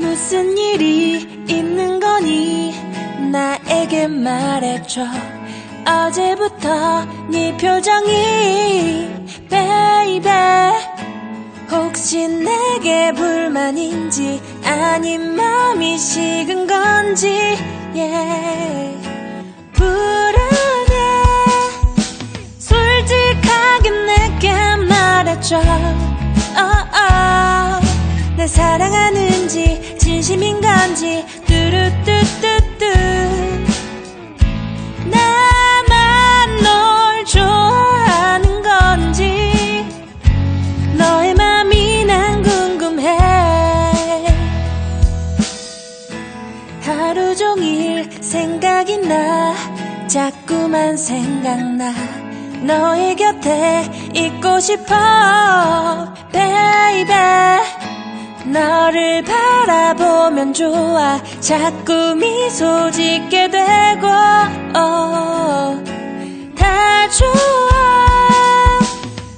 무슨 일이 있는 거니? 나에게 말해줘. 어제부터 네 표정이 베이베 혹시 내게 불만인지 아님 마음이 식은 건지 yeah. 불안해. 솔직하게 내게 말해줘 건지 뚜루뚜뚜뚜. 나만 널 좋아하는 건지 너의 맘이 난 궁금해. 하루 종일 생각이 나 자꾸만 생각나. 너의 곁에 있고 싶어 baby. 너를 바라보면 좋아. 자꾸 미소 짓게 되고 어, 다 좋아.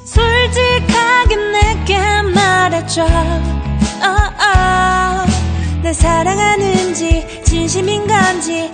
솔직하게 내게 말해줘. 어, 어. 내 사랑하는지 진심인 건지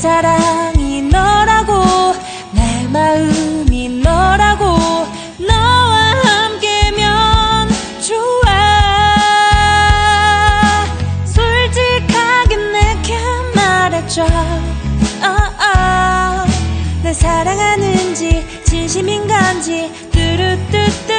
사랑이 너라고 내 마음이 너라고 너와 함께면 좋아 솔직하게 내게 말해줘 oh, oh. 내 사랑하는지 진심인 건지 뚜루뚜뚜